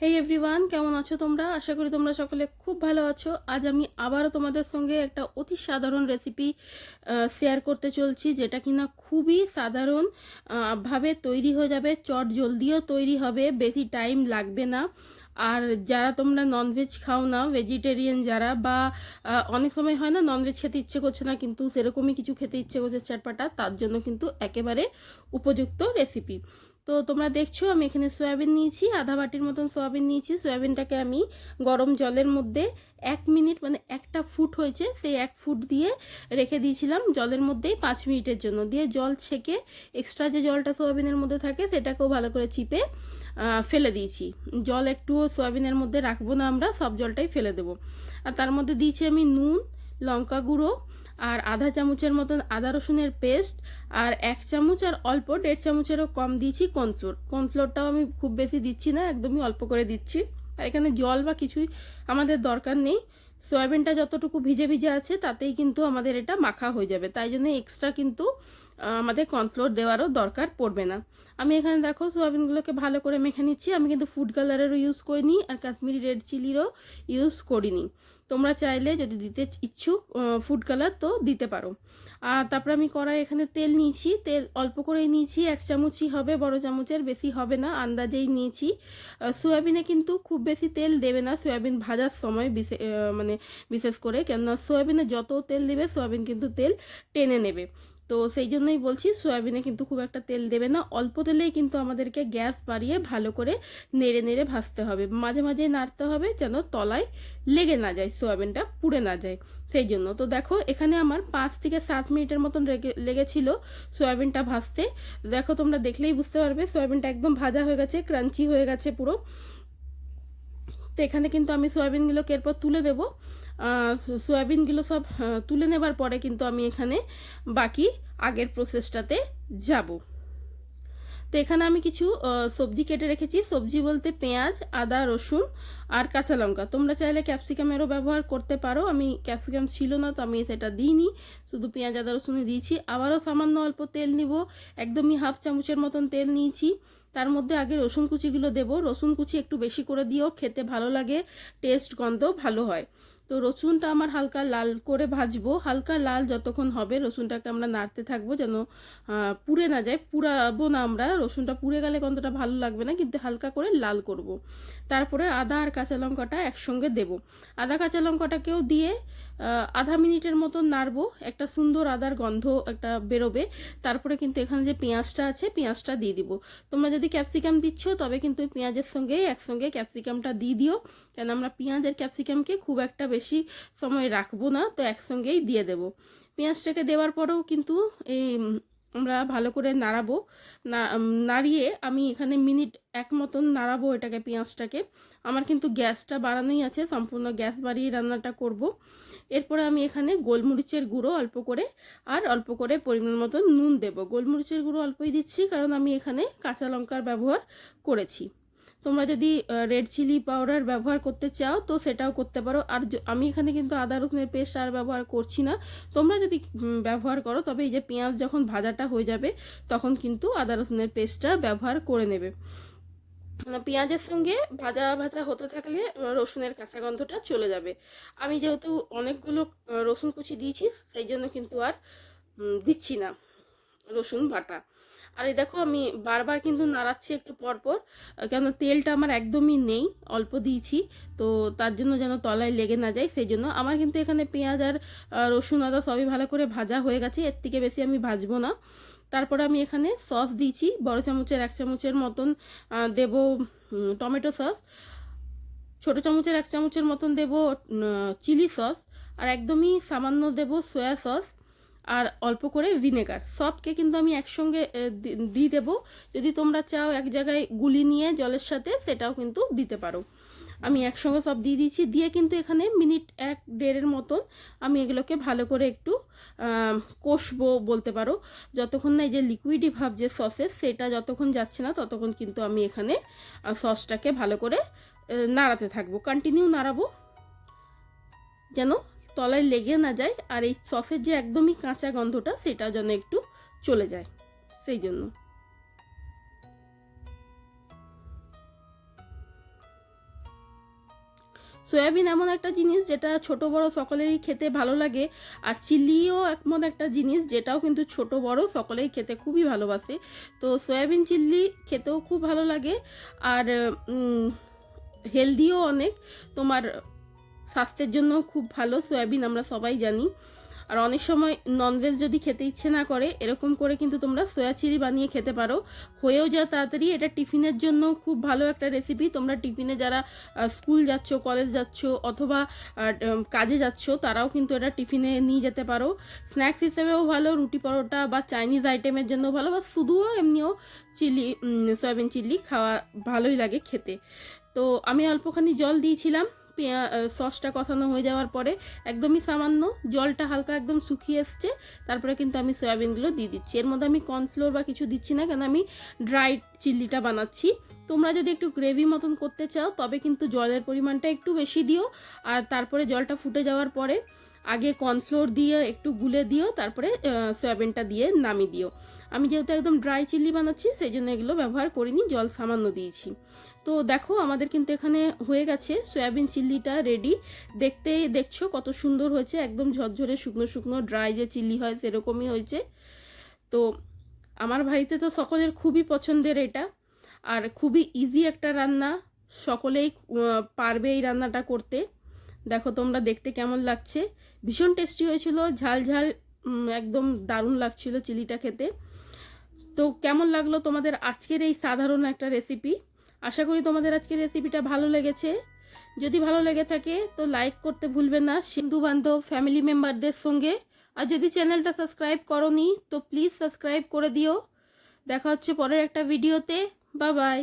হেই everyone কেমন আছো তোমরা? আশা করি তোমরা সকলে খুব ভালো আছো। আজ আমি আবারও তোমাদের সঙ্গে একটা অতি সাধারণ রেসিপি শেয়ার করতে চলছি, যেটা কিনা খুবই সাধারণ ভাবে তৈরি হয়ে যাবে, চট জলদিও তৈরি হবে, বেশি টাইম লাগবে না। আর যারা তোমরা ননভেজ খাও না ভেজিটেরিয়ান যারা, বা অনেক সময় হয় না ননভেজ খেতে ইচ্ছে করছে না, কিন্তু সেরকমই কিছু খেতে ইচ্ছে করছে চাটপাটা, তার জন্য কিন্তু একেবারে উপযুক্ত রেসিপি তো তোমরা দেখছ, আমি এখানে সয়াবিন নিয়েছি, আধা বাটির মতন সয়াবিন নিয়েছি। সয়াবিনটাকে আমি গরম জলের মধ্যে এক মিনিট মানে একটা ফুট হয়েছে, সেই এক ফুট দিয়ে রেখে দিয়েছিলাম জলের মধ্যেই পাঁচ মিনিটের জন্য। দিয়ে জল ছেঁকে এক্সট্রা যে জলটা সয়াবিনের মধ্যে থাকে, সেটাকেও ভালো করে চিপে ফেলে দিয়েছি। জল একটুও সয়াবিনের মধ্যে রাখব না আমরা, সব জলটাই ফেলে দেবো। আর তার মধ্যে দিয়েছি আমি নুন, লঙ্কা গুঁড়ো আর আধা চামচের মতন আদা রসুনের পেস্ট আর এক চামচ আর অল্প দেড় চামচেরও কম দিয়েছি কর্নফ্লোর। কর্নফ্লোরটাও আমি খুব বেশি দিচ্ছি না, একদমই অল্প করে দিচ্ছি। আর এখানে জল বা কিছুই আমাদের দরকার নেই। সয়াবিনটা যতটুকু ভিজে ভিজে আছে তাতেই কিন্তু আমাদের এটা মাখা হয়ে যাবে। তাই জন্য এক্সট্রা কিন্তু আমাদের কর্নফ্লোর দেওয়ারও দরকার পড়বে না। আমি এখানে দেখো সয়াবিনগুলোকে ভালো করে মেখে নিচ্ছি। আমি কিন্তু ফুড কালারেরও ইউজ করিনি আর কাশ্মীরি রেড চিলিরও ইউজ করিনি। তোমরা চাইলে যদি দিতে ইচ্ছুক ফুড কালার তো দিতে পারো। আর তারপরে আমি কড়াই এখানে তেল নিয়েছি। তেল অল্প করেই নিয়েছি, এক চামচই হবে, বড় চামচের বেশি হবে না, আন্দাজেই নিয়েছি। সয়াবিনে কিন্তু খুব বেশি তেল দেবে না, সয়াবিন ভাজার সময় বিশে- মানে বিশেষ করে, কেননা সয়াবিনে যত তেল দেবে, সয়াবিন কিন্তু তেল টেনে নেবে। তো সেই জন্যই বলছি সয়াবিনে কিন্তু খুব একটা তেল দেবে না। অল্প তেলেই কিন্তু আমাদেরকে গ্যাস বাড়িয়ে ভালো করে নেড়ে নেড়ে ভাজতে হবে। মাঝে মাঝে নাড়তে হবে যেন তলায় লেগে না যায়, সয়াবিনটা পুড়ে না যায়। সেই জন্য তো দেখো এখানে আমার পাঁচ থেকে সাত মিনিটের মতন লেগে- লেগেছিল সয়াবিনটা ভাজতে। দেখো তোমরা দেখলেই বুঝতে পারবে সয়াবিনটা একদম ভাজা হয়ে গেছে, ক্রাঞ্চি হয়ে গেছে পুরো। তো এখানে কিন্তু আমি সয়াবিনগুলোকে এরপর তুলে দেবো। সয়াবিনগুলো সব তুলে নেবার পরে কিন্তু আমি এখানে বাকি আগের প্রসেসটাতে যাব। তো এখানে আমি কিছু সবজি কেটে রেখেছি। সবজি বলতে পেঁয়াজ, আদা, রসুন আর কাঁচা লঙ্কা। তোমরা চাইলে ক্যাপসিকামেরও ব্যবহার করতে পারো। আমি ক্যাপসিকাম ছিল না, তো আমি সেটা দিইনি। শুধু পেঁয়াজ, আদা, রসুনই দিয়েছি। আবারও সামান্য অল্প তেল নিব। একদমই হাফ চামচের মতন তেল নিয়েছি। তার মধ্যে আগে রসুন কুচিগুলো দেবো। রসুন কুচি একটু বেশি করে দিও। খেতে ভালো লাগে, টেস্ট গন্ধ ভালো হয়। তো রসুনটা আমার হালকা লাল করে ভাজবো। হালকা লাল যতক্ষণ হবে রসুনটাকে আমরা নাড়তে থাকব যেন পুড়ে না যায়। পুরাবো না আমরা, রসুনটা পুড়ে গেলে কতটা ভালো লাগবে না, কিন্তু হালকা করে লাল করব। তারপরে আদা আর কাঁচা লঙ্কাটা একসঙ্গে দেব। আদা কাঁচা লঙ্কাটাকেও দিয়ে আধা মিনিটের মতন নাড়বো, একটা সুন্দর আদার গন্ধ একটা বেরোবে। তারপরে কিন্তু এখানে যে পেঁয়াজটা আছে, পেঁয়াজটা দিয়ে দিব। তোমরা যদি ক্যাপসিকাম দিচ্ছ, তবে কিন্তু পেঁয়াজের সঙ্গে একসঙ্গে ক্যাপসিকামটা দিয়ে দিও। কেন আমরা পেঁয়াজ আর ক্যাপসিকামকে খুব একটা বেশি সময় রাখব না, তো একসঙ্গেই দিয়ে দেব। পেঁয়াজটাকে দেওয়ার পরেও কিন্তু এই আমরা ভালো করে নাড়াবো। নাড়িয়ে আমি এখানে মিনিট এক মতন নাড়াবো এটাকে, পেঁয়াজটাকে। আমার কিন্তু গ্যাসটা বাড়ানোই আছে, সম্পূর্ণ গ্যাস বাড়িয়ে রান্নাটা করব। এরপরে আমি এখানে গোলমরিচের গুঁড়ো অল্প করে, আর অল্প করে পরিমাণ মতো নুন দেব। গোলমরিচের গুঁড়ো অল্পই দিচ্ছি, কারণ আমি এখানে কাঁচা লঙ্কার ব্যবহার করেছি। তোমরা যদি রেড চিলি পাউডার ব্যবহার করতে চাও, তো সেটাও করতে পারো। আর আমি এখানে কিন্তু আদা রসুনের পেস্ট আর ব্যবহার করছি না। তোমরা যদি ব্যবহার করো, তবে এই যে পেঁয়াজ যখন ভাজাটা হয়ে যাবে, তখন কিন্তু আদা রসুনের পেস্টটা ব্যবহার করে নেবে। পেঁয়াজের সঙ্গে ভাজা ভাজা হতে থাকলে রসুনের কাঁচা গন্ধটা চলে যাবে। আমি যেহেতু অনেকগুলো রসুন কুচি দিয়েছি, সেই জন্য কিন্তু আর দিচ্ছি না রসুন বাটা। আর এই দেখো, আমি বারবার কিন্তু নাড়াচ্ছি একটু পরপর কেন তেলটা আমার একদমই নেই, অল্প দিয়েছি, তো তার জন্য যেন তলায় লেগে না যায়, সেই জন্য আমার কিন্তু এখানে পেঁয়াজ আর রসুন আদা সবই ভালো করে ভাজা হয়ে গেছে, এর থেকে বেশি আমি ভাজবো না। তারপরে আমি এখানে সস দিয়েছি, বড় চামচের এক চামচের মতন দেব টমেটো সস। ছোটো চামচের এক চামচের মতন দেব চিলি সস, আর একদমই সামান্য দেব সয়া সস, আর অল্প করে ভিনেগার। সবকে কিন্তু আমি একসঙ্গে দিয়ে দেবো। যদি তোমরা চাও এক জায়গায় গুলি নিয়ে জলের সাথে, সেটাও কিন্তু দিতে পারো। আমি একসঙ্গে সব দিয়ে দিয়েছি। দিয়ে কিন্তু এখানে মিনিট এক, দেড়ের মতন আমি এগুলোকে ভালো করে একটু কষবো বলতে পারো। যতক্ষণ না এই যে লিকুইডি ভাব যে সসেস সেটা যতক্ষণ যাচ্ছে না, ততক্ষণ কিন্তু আমি এখানে সসটাকে ভালো করে নাড়াতে থাকব। কন্টিনিউ নাড়াবো। যেন তলায় লেগে না যায়, আর এই সসের যে একদমই কাঁচা গন্ধটা, সেটা যেন একটু চলে যায়। সেই জন্য। সয়াবিন এমন একটা জিনিস যেটা ছোট বড় সকলেরই খেতে ভালো লাগে, আর চিল্লিও এমন একটা জিনিস যেটাও কিন্তু ছোট বড় সকলেই খেতে খুবই ভালোবাসে। তো সয়াবিন চিল্লি খেতেও খুব ভালো লাগে, আর হেলদিও অনেক। তোমার স্বাস্থ্যের জন্য খুব ভালো সয়াবিন আমরা সবাই জানি। আর অনেক সময় ননভেজ যদি খেতে ইচ্ছে না করে, এরকম করে কিন্তু তোমরা সয়া চিলি বানিয়ে খেতে পারো। হয়েও যায় তাড়াতাড়ি, এটা টিফিনের জন্য খুব ভালো একটা রেসিপি তোমরা টিফিনে যারা স্কুল যাচ্ছ কলেজ যাচ্ছ, অথবা কাজে যাচ্ছ, তারাও কিন্তু এটা টিফিনে নিয়ে যেতে পারো। স্ন্যাক্স হিসেবেও ভালো, রুটি পরোটা বা চাইনিজ আইটেমের জন্য ভালো, বা শুধুও এমনিও চিলি সয়াবিন চিলি খাওয়া ভালোই লাগে খেতে। তো আমি অল্পখানি জল দিয়েছিলাম। পেঁয়া সসটা কষানো হয়ে যাওয়ার পরে একদমই সামান্য জলটা হালকা একদম শুকিয়ে এসছে। তারপরে কিন্তু আমি সয়াবিনগুলো দিয়ে দিচ্ছি। এর মধ্যে আমি কর্নফ্লোর বা কিছু দিচ্ছি না, কেন আমি ড্রাই চিল্লিটা বানাচ্ছি। তোমরা যদি একটু গ্রেভি মতন করতে চাও, তবে কিন্তু জলের পরিমাণটা একটু বেশি দিও। আর তারপরে জলটা ফুটে যাওয়ার পরে আগে কর্নফ্লোর দিয়ে একটু গুলে দিও, তারপরে সয়াবিনটা দিয়ে নামিয়ে দিও। আমি যেহেতু একদম ড্রাই চিল্লি বানাচ্ছি, সেই জন্য এগুলো ব্যবহার করিনি, জল সামান্য দিয়েছি। তো দেখো, আমাদের কিন্তু এখানে হয়ে গেছে সয়াবিন চিল্লিটা রেডি দেখতে, দেখছ কত সুন্দর হয়েছে, একদম ঝরঝরে শুকনো শুকনো ড্রাই যে চিল্লি হয় সেরকমই হয়েছে। তো আমার বাড়িতে তো সকলের খুবই পছন্দের এটা, আর খুবই ইজি একটা রান্না, সকলেই পারবে এই রান্নাটা করতে। দেখো তোমরা দেখতে কেমন লাগছে। ভীষণ টেস্টি হয়েছিল, ঝাল ঝাল একদম দারুণ লাগছিল চিলিটা খেতে। তো কেমন লাগল তোমাদের আজকের এই সাধারণ একটা রেসিপি আশা করি তোমাদের আজকের রেসিপিটা ভালো লেগেছে। যদি ভালো লেগে থাকে, তো লাইক করতে ভুলবে না সিন্ধু বান্ধব ফ্যামিলি মেম্বারদের সঙ্গে। আর যদি চ্যানেলটা সাবস্ক্রাইব করনি, তো প্লিজ সাবস্ক্রাইব করে দিও। দেখা হচ্ছে পরের একটা ভিডিওতে বা বাই